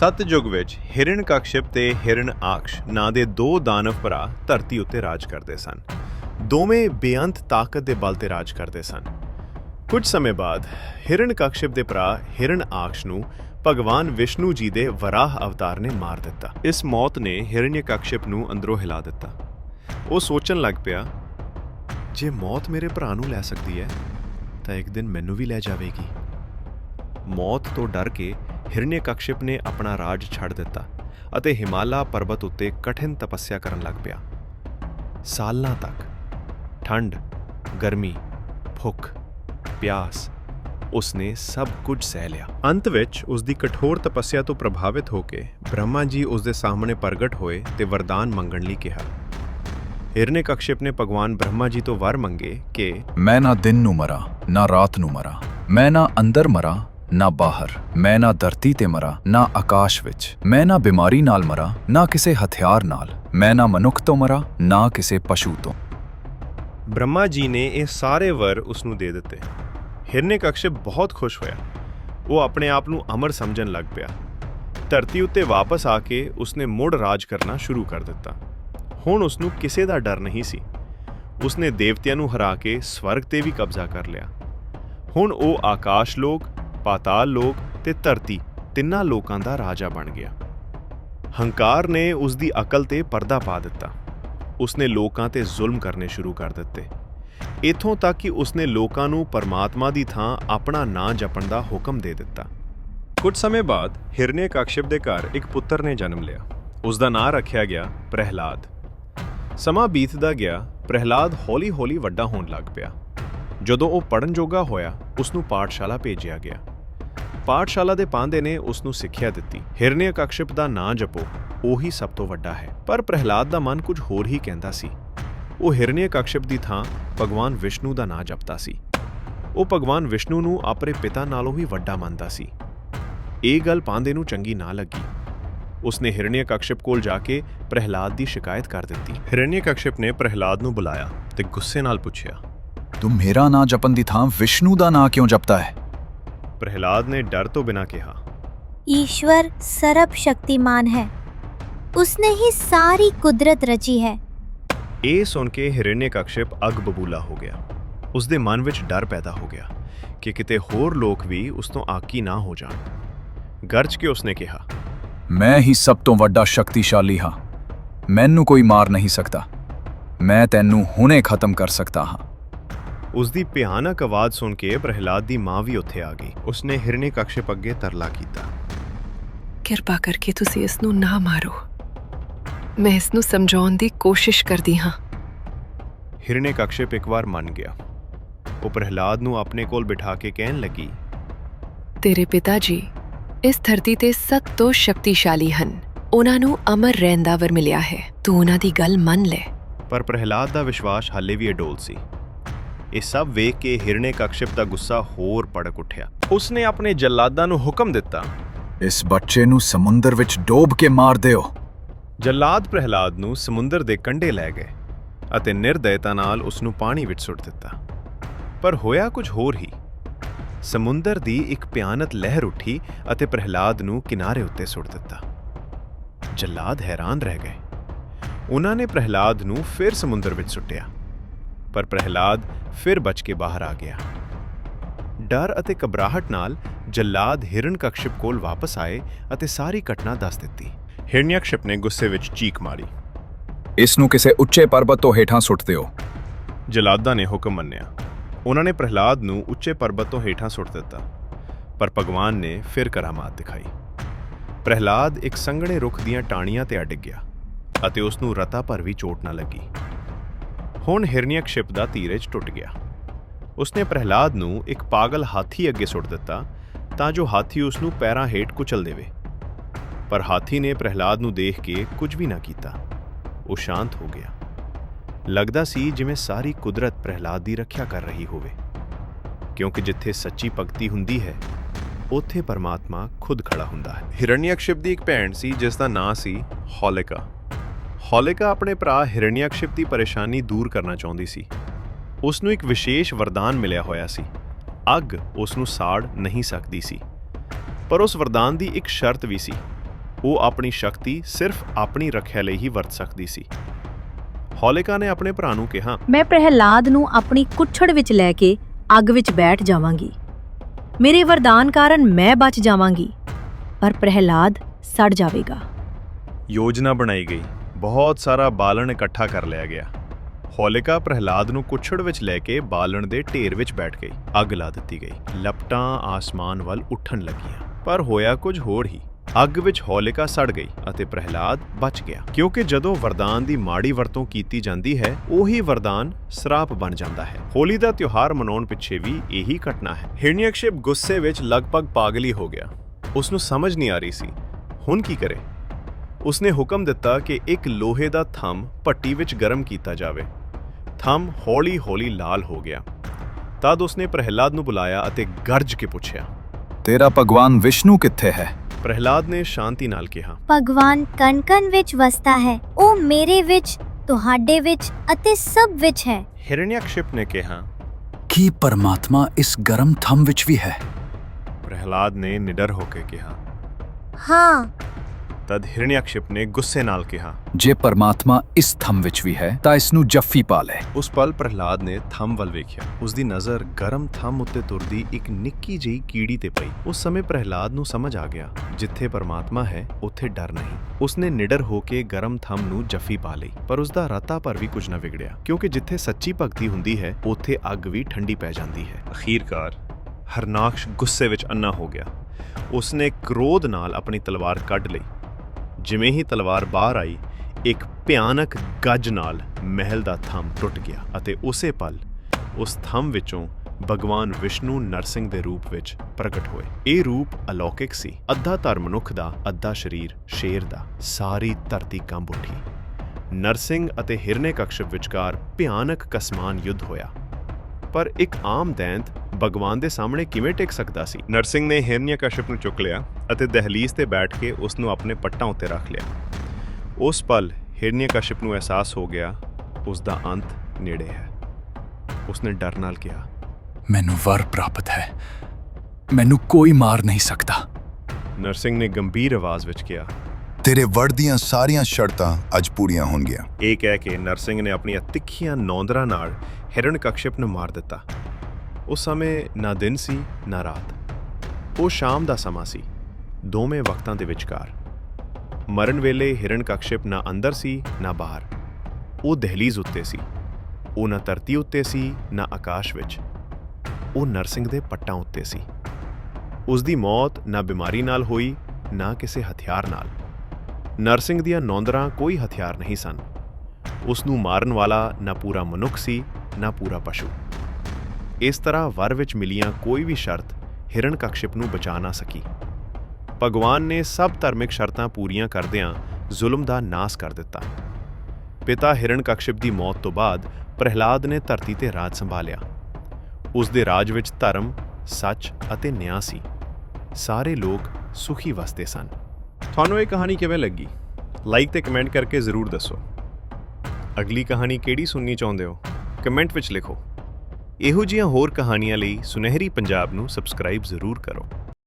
ਸਤਯੁਗ ਵਿੱਚ ਹਿਰਣਕਸ਼ਿਪ ਤੇ ਹਿਰਣਆਕਸ਼ ਨਾਂ ਦੇ ਦੋ ਦਾਨਵ ਭਰਾ ਧਰਤੀ ਉੱਤੇ ਰਾਜ ਕਰਦੇ ਸਨ। ਦੋਵੇਂ ਬੇਅੰਤ ਤਾਕਤ ਦੇ ਬਲ ਤੇ ਰਾਜ ਕਰਦੇ ਸਨ। ਕੁਝ ਸਮੇਂ ਬਾਅਦ ਹਿਰਣਕਸ਼ਿਪ ਦੇ ਭਰਾ ਹਿਰਣਆਕਸ਼ ਨੂੰ ਭਗਵਾਨ ਵਿਸ਼ਨੂੰ ਜੀ ਦੇ ਵਰਾਹ ਅਵਤਾਰ ਨੇ ਮਾਰ ਦਿੱਤਾ। ਇਸ ਮੌਤ ਨੇ ਹਿਰਣਯਕਸ਼ਿਪ ਨੂੰ ਅੰਦਰੋਂ ਹਿਲਾ ਦਿੱਤਾ। ਉਹ ਸੋਚਣ ਲੱਗ ਪਿਆ, ਜੇ ਮੌਤ ਮੇਰੇ ਭਰਾ ਨੂੰ ਲੈ ਸਕਦੀ ਹੈ, ਤਾਂ ਇੱਕ ਦਿਨ ਮੈਨੂੰ ਵੀ ਲੈ ਜਾਵੇਗੀ। ਮੌਤ ਤੋਂ ਡਰ ਕੇ ਹਿਰਣਯਕਸ਼ਿਪ ਨੇ ਆਪਣਾ ਰਾਜ ਛੱਡ ਦਿੱਤਾ ਅਤੇ ਹਿਮਾਲਾ ਪਰਬਤ ਉੱਤੇ ਕਠਿਨ ਤਪੱਸਿਆ ਕਰਨ ਲੱਗ ਪਿਆ। ਸਾਲਾਂ ਤੱਕ ਠੰਡ, ਗਰਮੀ, ਭੁੱਖ, ਪਿਆਸ, ਉਸਨੇ ਸਭ ਕੁਝ ਸਹਿ ਲਿਆ। ਅੰਤ ਵਿੱਚ ਉਸ ਦੀ ਕਠੋਰ ਤਪੱਸਿਆ ਤੋਂ ਪ੍ਰਭਾਵਿਤ ਹੋ ਕੇ ਬ੍ਰਹਮਾ ਜੀ ਉਸ ਦੇ ਸਾਹਮਣੇ ਪ੍ਰਗਟ ਹੋਏ ਤੇ ਵਰਦਾਨ ਮੰਗਣ ਲਈ ਕਿਹਾ। ਹਿਰਣਯਕਸ਼ਿਪ ਨੇ ਭਗਵਾਨ ਬ੍ਰਹਮਾ ਜੀ ਤੋਂ ਵਰ ਮੰਗੇ ਕਿ ਮੈਂ ਨਾ ਦਿਨ ਨੂੰ ਮਰਾਂ, ਨਾ ਰਾਤ ਨੂੰ ਮਰਾਂ, ਮੈਂ ਨਾ ਅੰਦਰ ਮਰਾਂ ਨਾ ਬਾਹਰ, ਮੈਂ ਨਾ ਧਰਤੀ ਤੇ ਮਰਾਂ, ਨਾ ਆਕਾਸ਼ ਵਿੱਚ। ਮੈਂ ਨਾ ਬਿਮਾਰੀ ਨਾਲ ਮਰਾਂ, ਨਾ ਕਿਸੇ ਹਥਿਆਰ ਨਾਲ। ਮੈਂ ਨਾ ਮਨੁੱਖ ਤੋਂ ਮਰਾਂ, ਨਾ ਕਿਸੇ ਪਸ਼ੂ ਤੋਂ। ਬ੍ਰਹਮਾ ਜੀ ਨੇ ਇਹ ਸਾਰੇ ਵਰ ਉਸ ਨੂੰ ਦੇ ਦਿੱਤੇ। ਹਿਰਣਯਕਸ਼ਿਪ ਬਹੁਤ ਖੁਸ਼ ਹੋਇਆ। ਉਹ ਆਪਣੇ ਆਪ ਨੂੰ ਅਮਰ ਸਮਝਣ ਲੱਗ ਪਿਆ। ਧਰਤੀ ਉੱਤੇ ਵਾਪਸ ਆ ਕੇ ਉਸਨੇ ਮੁੜ ਰਾਜ ਕਰਨਾ ਸ਼ੁਰੂ ਕਰ ਦਿੱਤਾ। ਹੁਣ ਉਸ ਨੂੰ ਕਿਸੇ ਦਾ ਡਰ ਨਹੀਂ ਸੀ। ਉਸਨੇ ਦੇਵਤਿਆਂ ਨੂੰ ਹਰਾ ਕੇ ਸਵਰਗ ਤੇ ਵੀ ਕਬਜ਼ਾ ਕਰ ਲਿਆ। ਹੁਣ ਉਹ ਆਕਾਸ਼ ਲੋਕ ਪਾਤਾਲ ਲੋਕ ਤੇ ਧਰਤੀ ਤਿੰਨਾਂ ਲੋਕਾਂ ਦਾ ਰਾਜਾ ਬਣ ਗਿਆ। ਹੰਕਾਰ ਨੇ ਉਸ ਦੀ ਅਕਲ ਤੇ ਪਰਦਾ ਪਾ ਦਿੱਤਾ। ਉਸਨੇ ਲੋਕਾਂ ਤੇ ਜ਼ੁਲਮ ਕਰਨੇ ਸ਼ੁਰੂ ਕਰ ਦਿੱਤੇ। ਇਥੋਂ ਤੱਕ ਕਿ ਉਸਨੇ ਲੋਕਾਂ ਨੂੰ ਪਰਮਾਤਮਾ ਦੀ ਥਾਂ ਆਪਣਾ ਨਾਂ ਜਪਣ ਦਾ ਹੁਕਮ ਦੇ ਦਿੱਤਾ। ਕੁਝ ਸਮੇਂ ਬਾਅਦ ਹਿਰਣਯਕਸ਼ਿਪ ਦੇ ਘਰ ਇੱਕ ਪੁੱਤਰ ਨੇ ਜਨਮ ਲਿਆ। ਉਸ ਦਾ ਨਾਂ ਰੱਖਿਆ ਗਿਆ ਪ੍ਰਹਿਲਾਦ। ਸਮਾਂ ਬੀਤਦਾ ਗਿਆ, ਪ੍ਰਹਿਲਾਦ ਹੌਲੀ-ਹੌਲੀ ਵੱਡਾ ਹੋਣ ਲੱਗ ਪਿਆ। ਜਦੋਂ ਉਹ ਪੜਨ ਜੋਗਾ ਹੋਇਆ ਉਸ ਨੂੰ ਪਾਠਸ਼ਾਲਾ ਭੇਜਿਆ ਗਿਆ। ਪਾਠਸ਼ਾਲਾ ਦੇ ਪਾਂਦੇ ਨੇ ਉਸ ਨੂੰ ਸਿੱਖਿਆ ਦਿੱਤੀ। ਹਿਰਣਯਕਸ਼ਿਪ ਦਾ ਨਾਂ ਜਪੋ ਉਹੀ ਸਭ ਤੋਂ ਵੱਡਾ ਹੈ। ਪਰ ਪ੍ਰਹਿਲਾਦ ਦਾ ਮਨ ਕੁਝ ਹੋਰ ਹੀ ਕਹਿੰਦਾ ਸੀ। ਉਹ ਹਿਰਣਯਕਸ਼ਿਪ ਦੀ ਥਾਂ ਭਗਵਾਨ ਵਿਸ਼ਨੂੰ ਦਾ ਨਾਂ ਜਪਦਾ ਸੀ। ਉਹ ਭਗਵਾਨ ਵਿਸ਼ਨੂੰ ਨੂੰ ਆਪਣੇ ਪਿਤਾ ਨਾਲੋਂ ਵੀ ਵੱਡਾ ਮੰਨਦਾ ਸੀ। ਇਹ ਗੱਲ ਪਾਂਦੇ ਨੂੰ ਚੰਗੀ ਨਾ ਲੱਗੀ। ਉਸਨੇ ਹਿਰਣਯਕਸ਼ਿਪ ਕੋਲ ਜਾ ਕੇ ਪ੍ਰਹਿਲਾਦ ਦੀ ਸ਼ਿਕਾਇਤ ਕਰ ਦਿੱਤੀ। ਹਿਰਣਯਕਸ਼ਿਪ ਨੇ ਪ੍ਰਹਿਲਾਦ ਨੂੰ ਬੁਲਾਇਆ ਤੇ ਗੁੱਸੇ ਨਾਲ ਪੁੱਛਿਆ ਤੂੰ ਮੇਰਾ ਨਾਂ ਜਪਨ ਦੀ ਥਾਂ ਵਿਸ਼ਨੂੰ ਦਾ ਨਾਂ ਕਿਉਂ ਜਪਦਾ ਹੈ? ਪ੍ਰਹਿਲਾਦ ਨੇ ਡਰ ਤੋਂ ਬਿਨਾਂ ਕਿਹਾ ਈਸ਼ਵਰ ਸਰਬ ਸ਼ਕਤੀਮਾਨ ਹੈ ਉਸਨੇ ਹੀ ਸਾਰੀ ਕੁਦਰਤ ਰਚੀ ਹੈ ਇਹ ਸੁਣ ਕੇ ਹਿਰਣਿਆਕਸ਼ਿਪ ਅਗ ਬਬੂਲਾ ਹੋ ਗਿਆ ਉਸ ਦੇ ਮਨ ਵਿੱਚ ਡਰ ਪੈਦਾ ਹੋ ਗਿਆ ਕਿ ਕਿਤੇ ਹੋਰ ਲੋਕ ਵੀ ਉਸ ਤੋਂ ਆਕੀ ਨਾ ਹੋ ਜਾਣ ਗਰਜ ਕੇ ਉਸਨੇ ਕਿਹਾ ਮੈਂ ਹੀ ਸਭ ਤੋਂ ਵੱਡਾ ਸ਼ਕਤੀਸ਼ਾਲੀ ਹਾਂ ਮੈਨੂੰ ਕੋਈ ਮਾਰ ਨਹੀਂ ਸਕਦਾ ਮੈਂ ਤੈਨੂੰ ਹੁਣੇ ਖਤਮ ਕਰ ਸਕਦਾ ਹਾਂ ਉਸ ਦੀ ਭਿਆਨਕ ਆਵਾਜ਼ ਸੁਣ ਕੇ ਪ੍ਰਹਿਲਾਦ ਦੀ ਮਾਂ ਵੀ ਉੱਥੇ ਆ ਗਈ। ਉਸਨੇ ਹਿਰਣਯਕਸ਼ਿਪ ਅੱਗੇ ਤਰਲਾ ਕੀਤਾ। ਕਿਰਪਾ ਕਰਕੇ ਤੁਸੀਂ ਇਸ ਨੂੰ ਨਾ ਮਾਰੋ। ਮੈਂ ਇਸ ਨੂੰ ਸਮਝਾਉਣ ਦੀ ਕੋਸ਼ਿਸ਼ ਕਰਦੀ ਹਾਂ। ਹਿਰਣਯਕਸ਼ਿਪ ਇੱਕ ਵਾਰ ਮੰਨ ਗਿਆ। ਉਹ ਪ੍ਰਹਿਲਾਦ ਨੂੰ ਆਪਣੇ ਕੋਲ ਬਿਠਾ ਕੇ ਕਹਿਣ ਲੱਗੀ ਤੇਰੇ ਪਿਤਾ ਜੀ ਇਸ ਧਰਤੀ ਤੇ ਸਭ ਤੋਂ ਸ਼ਕਤੀਸ਼ਾਲੀ ਹਨ। ਉਹਨਾਂ ਨੂੰ ਅਮਰ ਰਹਿਣ ਦਾ ਵਰ ਮਿਲਿਆ ਹੈ। ਤੂੰ ਉਹਨਾਂ ਦੀ ਗੱਲ ਮੰਨ ਲੈ। ਪਰ ਪ੍ਰਹਿਲਾਦ ਦਾ ਵਿਸ਼ਵਾਸ ਹਾਲੇ ਵੀ ਅਡੋਲ ਸੀ। ਇਹ ਸਭ ਵੇਖ ਕੇ ਹਿਰਣਯਕਸ਼ਿਪ ਦਾ ਗੁੱਸਾ ਹੋਰ ਭੜਕ ਉੱਠਿਆ। ਉਸਨੇ ਆਪਣੇ ਜੱਲਾਦਾਂ ਨੂੰ ਹੁਕਮ ਦਿੱਤਾ। ਇਸ ਬੱਚੇ ਨੂੰ ਸਮੁੰਦਰ ਵਿੱਚ ਡੋਬ ਕੇ ਮਾਰ ਦਿਓ। ਜੱਲਾਦ ਪ੍ਰਹਿਲਾਦ ਨੂੰ ਸਮੁੰਦਰ ਦੇ ਕੰਢੇ ਲੈ ਗਏ ਅਤੇ ਨਿਰਦੈਤਾ ਨਾਲ ਉਸ ਨੂੰ ਪਾਣੀ ਵਿੱਚ ਸੁੱਟ ਦਿੱਤਾ। ਪਰ ਹੋਇਆ ਕੁਝ ਹੋਰ ਹੀ। ਸਮੁੰਦਰ ਦੀ ਇੱਕ ਭਿਆਨਕ ਲਹਿਰ ਉੱਠੀ ਅਤੇ ਪ੍ਰਹਿਲਾਦ ਨੂੰ ਕਿਨਾਰੇ ਉੱਤੇ ਸੁੱਟ ਦਿੱਤਾ। ਜੱਲਾਦ ਹੈਰਾਨ ਰਹਿ ਗਏ। ਉਹਨਾਂ ਨੇ ਪ੍ਰਹਿਲਾਦ ਨੂੰ ਫਿਰ ਸਮੁੰਦਰ ਵਿੱਚ ਸੁੱਟਿਆ। ਪਰ ਪ੍ਰਹਿਲਾਦ ਫਿਰ ਬਚ ਕੇ ਬਾਹਰ ਆ ਗਿਆ। ਡਰ ਅਤੇ ਘਬਰਾਹਟ ਨਾਲ ਜੱਲਾਦ ਹਿਰਣਕਸ਼ਿਪ ਕੋਲ ਵਾਪਸ ਆਏ ਅਤੇ ਸਾਰੀ ਘਟਨਾ ਦੱਸ ਦਿੱਤੀ। ਹਿਰਣਯਕਸ਼ਿਪ ਨੇ ਗੁੱਸੇ ਵਿੱਚ ਚੀਕ ਮਾਰੀ। ਇਸ ਨੂੰ ਕਿਸੇ ਉੱਚੇ ਪਰਬਤ ਤੋਂ ਹੇਠਾਂ ਸੁੱਟ ਦਿਓ ਜਲਾਦਾਂ ਨੇ ਹੁਕਮ ਮੰਨਿਆ। ਉਹਨਾਂ ਨੇ ਪ੍ਰਹਿਲਾਦ ਨੂੰ ਉੱਚੇ ਪਰਬਤ ਤੋਂ ਹੇਠਾਂ ਸੁੱਟ ਦਿੱਤਾ। ਪਰ ਭਗਵਾਨ ਨੇ ਫਿਰ ਕਰਾਮਾਤ ਦਿਖਾਈ। ਪ੍ਰਹਿਲਾਦ ਇੱਕ ਸੰਘਣੇ ਰੁੱਖ ਦੀਆਂ ਟਾਹਣੀਆਂ ਤੇ ਅੜ ਗਿਆ ਅਤੇ ਉਸ ਨੂੰ ਰਤਾ ਭਰ ਵੀ ਚੋਟ ਨਾ ਲੱਗੀ। ਹੁਣ ਹਿਰਣਯਕਸ਼ਿਪ ਦਾ ਧੀਰਜ ਟੁੱਟ ਗਿਆ। ਉਸਨੇ ਪ੍ਰਹਿਲਾਦ ਨੂੰ ਇੱਕ ਪਾਗਲ ਹਾਥੀ ਅੱਗੇ ਸੁੱਟ ਦਿੱਤਾ ਤਾਂ ਜੋ ਹਾਥੀ ਉਸ ਨੂੰ ਪੈਰਾਂ ਹੇਠ ਕੁਚਲ ਦੇਵੇ। ਪਰ ਹਾਥੀ ਨੇ ਪ੍ਰਹਿਲਾਦ ਨੂੰ ਦੇਖ ਕੇ ਕੁਝ ਵੀ ਨਾ ਕੀਤਾ। ਉਹ ਸ਼ਾਂਤ ਹੋ ਗਿਆ। ਲੱਗਦਾ ਸੀ ਜਿਵੇਂ ਸਾਰੀ ਕੁਦਰਤ ਪ੍ਰਹਿਲਾਦ ਦੀ ਰੱਖਿਆ ਕਰ ਰਹੀ ਹੋਵੇ। ਕਿਉਂਕਿ ਜਿੱਥੇ ਸੱਚੀ ਭਗਤੀ ਹੁੰਦੀ ਹੈ, ਉੱਥੇ ਪਰਮਾਤਮਾ ਖੁਦ ਖੜਾ ਹੁੰਦਾ ਹੈ। ਹਿਰਣਯਕਸ਼ਿਪ ਦੀ ਇੱਕ ਭੈਣ ਸੀ ਜਿਸ ਦਾ ਨਾਂ ਸੀ ਹੌਲਿਕਾ। ਹੌਲਿਕਾ ਆਪਣੇ ਭਰਾ ਹਿਰਣਯਕਸ਼ਿਪ ਦੀ ਪਰੇਸ਼ਾਨੀ ਦੂਰ ਕਰਨਾ ਚਾਹੁੰਦੀ ਸੀ। ਉਸ ਨੂੰ ਇੱਕ ਵਿਸ਼ੇਸ਼ ਵਰਦਾਨ ਮਿਲਿਆ ਹੋਇਆ ਸੀ। ਅੱਗ ਉਸ ਨੂੰ ਸਾੜ ਨਹੀਂ ਸਕਦੀ ਸੀ। ਪਰ ਉਸ ਵਰਦਾਨ ਦੀ ਇੱਕ ਸ਼ਰਤ ਵੀ ਸੀ। ਉਹ ਆਪਣੀ ਸ਼ਕਤੀ ਸਿਰਫ ਆਪਣੀ ਰੱਖਿਆ ਲਈ ਹੀ ਵਰਤ ਸਕਦੀ ਸੀ। ਹੌਲਿਕਾ ਨੇ ਆਪਣੇ ਭਰਾ ਨੂੰ ਕਿਹਾ ਮੈਂ ਪ੍ਰਹਿਲਾਦ ਨੂੰ ਆਪਣੀ ਕੁੱਛੜ ਵਿੱਚ ਲੈ ਕੇ ਅੱਗ ਵਿੱਚ ਬੈਠ ਜਾਵਾਂਗੀ। ਮੇਰੇ ਵਰਦਾਨ ਕਾਰਨ ਮੈਂ ਬਚ ਜਾਵਾਂਗੀ ਪਰ ਪ੍ਰਹਿਲਾਦ ਸੜ ਜਾਵੇਗਾ। ਯੋਜਨਾ ਬਣਾਈ ਗਈ। ਬਹੁਤ ਸਾਰਾ ਬਾਲਣ ਇਕੱਠਾ ਕਰ ਲਿਆ ਗਿਆ। ਹੋਲਿਕਾ ਪ੍ਰਹਿਲਾਦ ਨੂੰ ਕੁੱਛੜ ਵਿੱਚ ਲੈ ਕੇ ਬਾਲਣ ਦੇ ਢੇਰ ਵਿੱਚ ਬੈਠ ਗਈ। ਅੱਗ ਲਾ ਦਿੱਤੀ ਗਈ। ਲਪਟਾਂ ਆਸਮਾਨ ਵੱਲ ਉੱਠਣ ਲੱਗੀਆਂ। ਪਰ ਹੋਇਆ ਕੁਝ ਹੋਰ ਹੀ। ਅੱਗ ਵਿੱਚ ਹੋਲਿਕਾ ਸੜ ਗਈ ਅਤੇ ਪ੍ਰਹਿਲਾਦ ਬਚ ਗਿਆ। ਕਿਉਂਕਿ ਜਦੋਂ ਵਰਦਾਨ ਦੀ ਮਾੜੀ ਵਰਤੋਂ ਕੀਤੀ ਜਾਂਦੀ ਹੈ, ਉਹੀ ਵਰਦਾਨ ਸਰਾਪ ਬਣ ਜਾਂਦਾ ਹੈ। ਹੋਲੀ ਦਾ ਤਿਉਹਾਰ ਮਨਾਉਣ ਪਿੱਛੇ ਵੀ ਇਹੀ ਘਟਨਾ ਹੈ। ਹਿਰਣਿਆਕਸ਼ਿਪ ਗੁੱਸੇ ਵਿੱਚ ਲਗਭਗ ਪਾਗਲੀ ਹੋ ਗਿਆ। ਉਸ ਨੂੰ ਸਮਝ ਨਹੀਂ ਆ ਰਹੀ ਸੀ। ਹੁਣ ਕੀ ਕਰੇ? ਉਸਨੇ ਹੁਕਮ ਦਿੱਤਾ ਕਿ ਇੱਕ ਲੋਹੇ ਦਾ ਥੰਮ ਭੱਟੀ ਵਿੱਚ ਗਰਮ ਕੀਤਾ ਜਾਵੇ। ਥੰਮ ਹੌਲੀ-ਹੌਲੀ ਲਾਲ ਹੋ ਗਿਆ। ਤਦ ਉਸਨੇ ਪ੍ਰਹਿਲਾਦ ਨੂੰ ਬੁਲਾਇਆ ਅਤੇ ਗਰਜ ਕੇ ਪੁੱਛਿਆ ਤੇਰਾ ਭਗਵਾਨ ਵਿਸ਼ਨੂੰ ਕਿੱਥੇ ਹੈ? ਪ੍ਰਹਿਲਾਦ ਨੇ ਸ਼ਾਂਤੀ ਨਾਲ ਕਿਹਾ ਭਗਵਾਨ ਕਣ-ਕਣ ਵਿੱਚ ਵਸਦਾ ਹੈ। ਉਹ ਮੇਰੇ ਵਿੱਚ ਤੁਹਾਡੇ ਵਿੱਚ ਅਤੇ ਸਭ ਵਿੱਚ ਹੈ। ਹਿਰਣਿਆਕਸ਼ਿਪ ਨੇ ਕਿਹਾ ਕੀ ਪਰਮਾਤਮਾ ਇਸ ਗਰਮ ਥੰਮ ਵਿੱਚ ਵੀ ਹੈ? ਪ੍ਰਹਿਲਾਦ ਨੇ ਨਿਡਰ ਹੋ ਕੇ ਕਿਹਾ ਹਾਂ ਤਦ ਹਿਰਣਿਆਕਸ਼ਿਪ ਨੇ ਗੁੱਸੇ ਨਾਲ ਕਿਹਾ ਜੇ ਪਰਮਾਤਮਾ ਇਸ ਥੰਮ ਵਿੱਚ ਵੀ ਹੈ ਤਾਂ ਇਸ ਨੂੰ ਜੱਫੀ ਪਾ ਲੈ। ਉਸ ਪਲ ਪ੍ਰਹਿਲਾਦ ਨੇ ਥੰਮ ਵੱਲ ਵੇਖਿਆ। ਉਸ ਦੀ ਨਜ਼ਰ ਗਰਮ ਥੰਮ ਉੱਤੇ ਤੁਰਦੀ ਇੱਕ ਨਿੱਕੀ ਜਿਹੀ ਕੀੜੀ ਤੇ ਪਈ। ਉਸ ਸਮੇਂ ਪ੍ਰਹਿਲਾਦ ਨੂੰ ਸਮਝ ਆ ਗਿਆ ਜਿੱਥੇ ਪਰਮਾਤਮਾ ਹੈ ਉੱਥੇ ਡਰ ਨਹੀਂ। ਉਸਨੇ ਨਿਡਰ ਹੋ ਕੇ ਗਰਮ ਥੰਮ ਨੂੰ ਜੱਫੀ ਪਾ ਲਈ ਪਰ ਉਸ ਦਾ ਰਾਤਾ ਪਰ ਵੀ ਕੁਝ ਨਾ ਵਿਗੜਿਆ ਕਿਉਂਕਿ ਜਿੱਥੇ ਸੱਚੀ ਭਗਤੀ ਹੁੰਦੀ ਹੈ ਉੱਥੇ ਅੱਗ ਵੀ ਠੰਡੀ ਪੈ ਜਾਂਦੀ ਹੈ। ਅਖੀਰਕਾਰ ਹਰਨਾਕਸ਼ ਗੁੱਸੇ ਵਿੱਚ ਅੰਨਾ ਹੋ ਗਿਆ। ਉਸਨੇ ਕ੍ਰੋਧ ਨਾਲ ਆਪਣੀ ਤਲਵਾਰ ਕੱਢ ਲਈ। ਜਿਵੇਂ ਹੀ ਤਲਵਾਰ ਬਾਹਰ ਆਈ, ਇੱਕ ਭਿਆਨਕ ਗੱਜ ਨਾਲ ਮਹਿਲ ਦਾ ਥੰਮ ਟੁੱਟ ਗਿਆ ਅਤੇ ਉਸੇ ਪਲ ਉਸ ਥੰਮ ਵਿੱਚੋਂ ਭਗਵਾਨ ਵਿਸ਼ਨੂੰ ਨਰਸਿੰਘ ਦੇ ਰੂਪ ਵਿੱਚ ਪ੍ਰਗਟ ਹੋਏ। ਇਹ ਰੂਪ ਅਲੌਕਿਕ ਸੀ। ਅੱਧਾ ਧਰ ਮਨੁੱਖ ਦਾ, ਅੱਧਾ ਸਰੀਰ ਸ਼ੇਰ ਦਾ। ਸਾਰੀ ਧਰਤੀ ਕੰਬ ਉੱਠੀ। ਨਰਸਿੰਘ ਅਤੇ ਹਿਰਣੇਕਸ਼ਪ ਵਿਚਕਾਰ ਭਿਆਨਕ ਕਸਮਾਨ ਯੁੱਧ ਹੋਇਆ। ਪਰ ਇੱਕ ਆਮ ਦੈਂਤ ਭਗਵਾਨ ਦੇ ਸਾਹਮਣੇ ਕਿਵੇਂ ਟਿਕ ਸਕਦਾ ਸੀ? ਨਰਸਿੰਘ ਨੇ ਹਿਰਣਿਆਕਸ਼ਪ ਨੂੰ ਚੁੱਕ ਲਿਆ। ਅਤੇ ਦਹਲੀਜ਼ ਤੇ ਬੈਠ ਕੇ ਉਸ ਨੂੰ ਆਪਣੇ ਪੱਟਾਂ ਉੱਤੇ ਰੱਖ ਲਿਆ। ਉਸ ਪਲ ਹਿਰਣਿਆਕਸ਼ਪ ਨੂੰ ਅਹਿਸਾਸ ਹੋ ਗਿਆ ਉਸ ਦਾ ਅੰਤ ਨੇੜੇ ਹੈ। ਉਸਨੇ ਡਰ ਨਾਲ ਕਿਹਾ ਮੈਨੂੰ ਵਰ ਪ੍ਰਾਪਤ ਹੈ। ਮੈਨੂੰ ਕੋਈ ਮਾਰ ਨਹੀਂ ਸਕਦਾ। ਨਰਸਿੰਘ ਨੇ ਗੰਭੀਰ ਆਵਾਜ਼ ਵਿੱਚ ਕਿਹਾ ਤੇਰੇ ਵੜ ਦੀਆਂ ਸਾਰੀਆਂ ਸ਼ਰਤਾਂ ਅੱਜ ਪੂਰੀਆਂ ਹੋਣਗੀਆਂ। ਇਹ ਕਹਿ ਕੇ ਨਰਸਿੰਘ ਨੇ ਆਪਣੀਆਂ ਤਿੱਖੀਆਂ ਨੌਂਦਰਾਂ ਨਾਲ ਹਿਰਣਕਸ਼ਪ ਨੂੰ ਮਾਰ ਦਿੱਤਾ। ਉਸ ਸਮੇਂ ਨਾ ਦਿਨ ਸੀ ਨਾ ਰਾਤ। ਉਹ ਸ਼ਾਮ ਦਾ ਸਮਾਂ ਸੀ। ਦੋਵੇਂ ਵਕਤਾਂ ਦੇ ਵਿਚਕਾਰ। ਮਰਨ ਵੇਲੇ ਹਿਰਣਕਸ਼ਪ ਨਾ ਅੰਦਰ ਸੀ, ਨਾ ਬਾਹਰ। ਉਹ ਦਹਲੀਜ਼ ਉੱਤੇ ਸੀ। ਉਹ ਨਾ ਧਰਤੀ ਉੱਤੇ ਸੀ, ਨਾ ਆਕਾਸ਼ ਵਿੱਚ। ਉਹ ਨਰਸਿੰਘ ਦੇ ਪੱਟਾਂ ਉੱਤੇ ਸੀ। ਉਸ ਦੀ ਮੌਤ ਨਾ ਬਿਮਾਰੀ ਨਾਲ ਹੋਈ, ਨਾ ਕਿਸੇ ਹਥਿਆਰ ਨਾਲ। ਨਰਸਿੰਘ ਦੀਆਂ ਨੌਂਦਰਾਂ ਕੋਈ ਹਥਿਆਰ ਨਹੀਂ ਸਨ। ਉਸ ਨੂੰ ਮਾਰਨ ਵਾਲਾ ਨਾ ਪੂਰਾ ਮਨੁੱਖ ਸੀ, ਨਾ ਪੂਰਾ ਪਸ਼ੂ। ਇਸ ਤਰ੍ਹਾਂ ਵਰ ਵਿੱਚ ਮਿਲੀਆਂ ਕੋਈ ਵੀ ਸ਼ਰਤ ਹਿਰਣਕਸ਼ਿਪ ਨੂੰ ਬਚਾ ਨਾ ਸਕੀ। ਭਗਵਾਨ ਨੇ ਸਭ ਧਾਰਮਿਕ ਸ਼ਰਤਾਂ ਪੂਰੀਆਂ ਕਰਦਿਆਂ ਜ਼ੁਲਮ ਦਾ ਨਾਸ ਕਰ ਦਿੱਤਾ। ਪਿਤਾ ਹਿਰਣਕਸ਼ਿਪ ਦੀ ਮੌਤ ਤੋਂ ਬਾਅਦ ਪ੍ਰਹਿਲਾਦ ਨੇ ਧਰਤੀ ਤੇ ਰਾਜ ਸੰਭਾਲਿਆ। ਉਸ ਦੇ ਰਾਜ ਵਿੱਚ ਧਰਮ, ਸੱਚ ਅਤੇ ਨਿਆਂ ਸੀ। ਸਾਰੇ ਲੋਕ ਸੁਖੀ ਵਸਦੇ ਸਨ। ਤੁਹਾਨੂੰ ਇਹ ਕਹਾਣੀ ਕਿਵੇਂ ਲੱਗੀ? ਲਾਈਕ ਤੇ ਕਮੈਂਟ ਕਰਕੇ ਜ਼ਰੂਰ ਦੱਸੋ। ਅਗਲੀ ਕਹਾਣੀ ਕਿਹੜੀ ਸੁਣਨੀ ਚਾਹੁੰਦੇ ਹੋ? ਕਮੈਂਟ ਵਿੱਚ ਲਿਖੋ। ਇਹੋ ਜਿਹੀਆਂ ਹੋਰ ਕਹਾਣੀਆਂ ਲਈ ਸੁਨਹਿਰੀ ਪੰਜਾਬ ਨੂੰ ਸਬਸਕ੍ਰਾਈਬ ਜ਼ਰੂਰ ਕਰੋ।